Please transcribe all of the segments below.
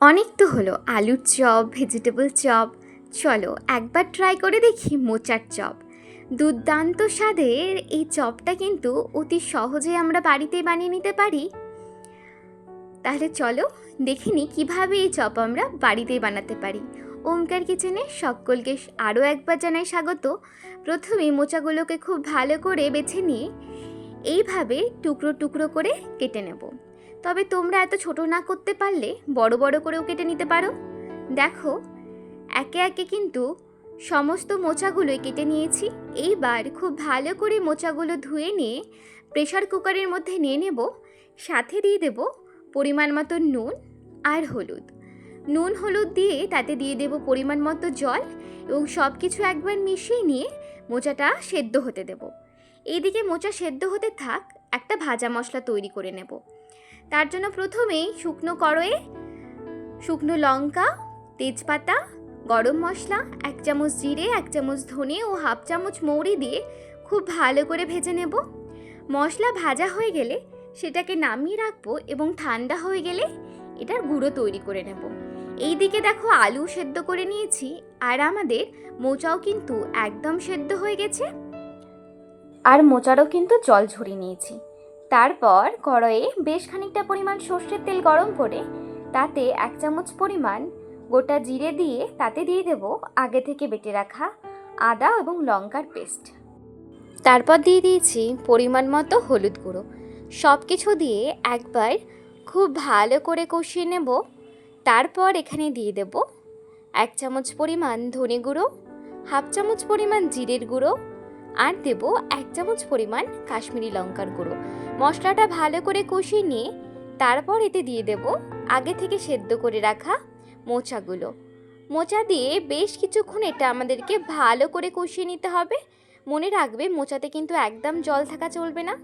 অনেক তো হলো, আলুর চপ ভেজিটেবল চপ। চলো, একবার ট্রাই করে দেখি মোচার চপ। দুর্দান্ত স্বাদের এই চপটা কিন্তু অতি সহজে আমরা বাড়িতেই বানিয়ে নিতে পারি। তাহলে চলো, দেখে নিই কীভাবে এই চপ আমরা বাড়িতেই বানাতে পারি। ওমকার কিচেনে সকলকে আরও একবার জানাই স্বাগত। প্রথমে মোচাগুলোকে খুব ভালো করে বেছে নিয়ে এইভাবে টুকরো টুকরো করে কেটে নেব। তবে তোমরা এত ছোট না করতে পারলে বড় বড় করেও কেটে নিতে পারো। দেখো, একে একে কিন্তু সমস্ত মোচাগুলোই কেটে নিয়েছি। এইবার খুব ভালো করে মোচাগুলো ধুয়ে নিয়ে প্রেশার কুকারের মধ্যে নিয়ে নেব। সাথে দিয়ে দেব পরিমাণ মতো নুন আর হলুদ। নুন হলুদ দিয়ে তাতে দিয়ে দেব পরিমাণ মতো জল এবং সব কিছু একবার মিশিয়ে নিয়ে মোচাটা সেদ্ধ হতে দেব। এইদিকে মোচা সেদ্ধ হতে থাক, একটা ভাজা মশলা তৈরি করে নেব। তার জন্য প্রথমেই শুকনো কড়য়ে শুকনো লঙ্কা, তেজপাতা, গরম মশলা, এক চামচ জিরে, এক চামচ ধনে ও হাফ চামচ মৌরি দিয়ে খুব ভালো করে ভেজে নেব। মশলা ভাজা হয়ে গেলে সেটাকে নামিয়ে রাখব এবং ঠান্ডা হয়ে গেলে এটার গুঁড়ো তৈরি করে নেব। এই দিকে দেখো আলু সেদ্ধ করে নিয়েছি আর আমাদের মোচাও কিন্তু একদম সেদ্ধ হয়ে গেছে। আর মোচারও কিন্তু জল ঝরিয়ে নিয়েছি। তারপর কড়াইয়ে বেশ খানিকটা পরিমাণ সর্ষের তেল গরম করে তাতে এক চামচ পরিমাণ গোটা জিরে দিয়ে তাতে দিয়ে দেব আগে থেকে বেটে রাখা আদা এবং লঙ্কার পেস্ট। তারপর দিয়ে দিয়েছি পরিমাণ মতো হলুদ গুঁড়ো। সব কিছু দিয়ে একবার খুব ভালো করে কষিয়ে নেব। তারপর এখানে দিয়ে দেব এক চামচ পরিমাণ ধনে গুঁড়ো, হাফ চামচ পরিমাণ জিরের গুঁড়ো আর দেব এক চামচ পরিমাণ কাশ্মীরি লঙ্কার গুঁড়ো। মশলাটা ভালো করে কষিয়ে নিয়ে তারপর এতে দিয়ে দেব আগে থেকে সেদ্ধ করে রাখা মোচাগুলো। মোচা দিয়ে বেশ কিছুক্ষণ এটা আমাদেরকে ভালো করে কষিয়ে নিতে হবে। মনে রাখবে মোচাতে কিন্তু একদম জল থাকা চলবে না।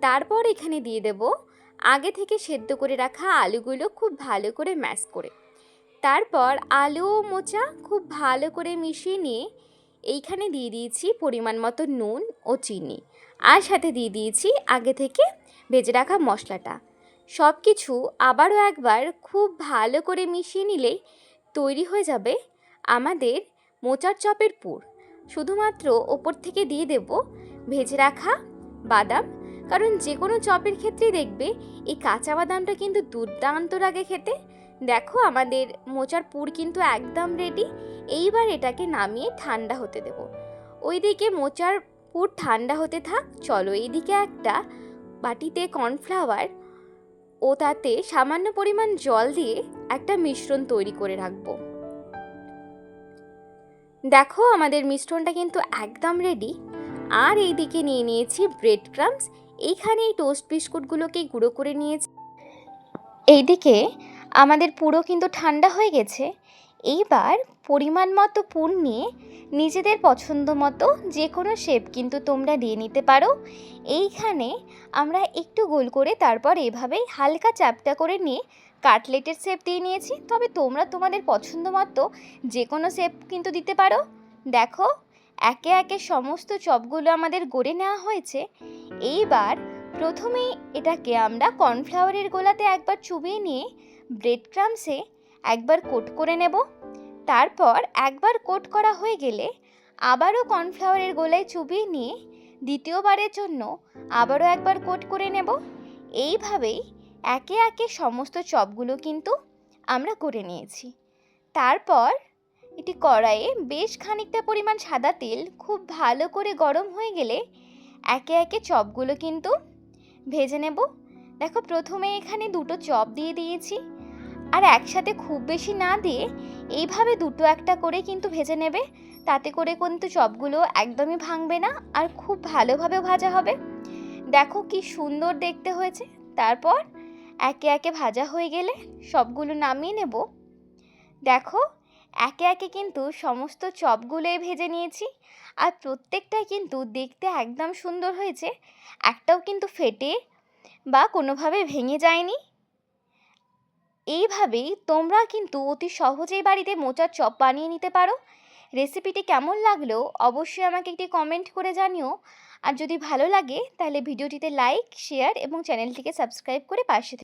তারপর এখানে দিয়ে দেব আগে থেকে সেদ্ধ করে রাখা আলুগুলো খুব ভালো করে ম্যাশ করে। তারপর আলু ও মোচা খুব ভালো করে মিশিয়ে নিয়ে এইখানে দিয়ে দিয়েছি পরিমাণ মতো নুন ও চিনি। আর সাথে দিয়ে দিয়েছি আগে থেকে ভেজে রাখা মশলাটা। সব কিছু আবারও একবার খুব ভালো করে মিশিয়ে নিলেই তৈরি হয়ে যাবে আমাদের মোচার চপের পুর। শুধুমাত্র ওপর থেকে দিয়ে দেব ভেজে রাখা বাদাম, কারণ যে কোনো চপের ক্ষেত্রেই দেখবে এই কাঁচা বাদামটা কিন্তু দুর্দান্ত লাগে খেতে। দেখো আমাদের মোচার পুর কিন্তু একদম রেডি এইবার এটাকে নামিয়ে ঠান্ডা হতে দেব। ওইদিকে মোচার পুর ঠান্ডা হতে থাক, চলো এইদিকে একটা বাটিতে কর্নফ্লাওয়ার ও তাতে সামান্য পরিমাণ জল দিয়ে একটা মিশ্রণ তৈরি করে রাখব। দেখো আমাদের মিশ্রণটা কিন্তু একদম রেডি আর এইদিকে নিয়ে নিয়েছি ব্রেড ক্রামস এইখানে এই টোস্ট বিস্কুটগুলোকে গুঁড়ো করে নিয়েছি। এইদিকে আমাদের পুরো কিন্তু ঠান্ডা হয়ে গেছে। এইবার পরিমাণ মতো পুর নিয়ে নিজেদের পছন্দ মতো যে কোনো শেপ কিন্তু তোমরা দিয়ে নিতে পারো। এইখানে আমরা একটু গোল করে তারপর এভাবেই হালকা চ্যাপটা করে নিয়ে কাটলেটের শেপ দিয়ে নিয়েছি। তবে তোমরা তোমাদের পছন্দ মতো যে কোনো শেপ কিন্তু দিতে পারো। দেখো, একে একে সমস্ত চপগুলো আমাদের গড়ে নেওয়া হয়েছে। এইবার প্রথমেই এটাকে আমরা কর্নফ্লাওয়ারের গোলাতে একবার চুবিয়ে নিয়ে ব্রেড ক্রামসে একবার কোট করে নেব। তারপর একবার কোট করা হয়ে গেলে আবারও কর্নফ্লাওয়ারের গোলায় চুবিয়ে নিয়ে দ্বিতীয়বারের জন্য আবারও একবার কোট করে নেব। এইভাবেই একে একে সমস্ত চপগুলো কিন্তু আমরা করে নিয়েছি। তারপর এটি কড়াইয়ে বেশ খানিকটা পরিমাণ সাদা তেল খুব ভালো করে গরম হয়ে গেলে একে একে চপগুলো কিন্তু ভেজে নেব। দেখো, প্রথমে এখানে দুটো চপ দিয়ে দিয়েছি। আর একসাথে খুব বেশি না দিয়ে এইভাবে দুটো একটা করে কিন্তু ভেজে নেবে। তাতে করে কিন্তু চপগুলো একদমই ভাঙবে না আর খুব ভালোভাবে ভাজা হবে। দেখো কি সুন্দর দেখতে হয়েছে। তারপর একে একে ভাজা হয়ে গেলে সবগুলো নামিয়ে নেব। দেখো একে একে কিন্তু সমস্ত চপগুলোই ভেজে নিয়েছি। আর প্রত্যেকটাই কিন্তু দেখতে একদম সুন্দর হয়েছে। একটাও কিন্তু ফেটে বা কোনোভাবে ভেঙে যায়নি। এইভাবেই তোমরা কিন্তু অতি সহজেই বাড়িতে মোচার চপ বানিয়ে নিতে পারো। রেসিপিটি কেমন লাগল অবশ্যই আমাকে একটি কমেন্ট করে জানিও। আর যদি ভালো লাগে তাহলে ভিডিওটিতে লাইক, শেয়ার এবং চ্যানেলটিকে সাবস্ক্রাইব করে পাশে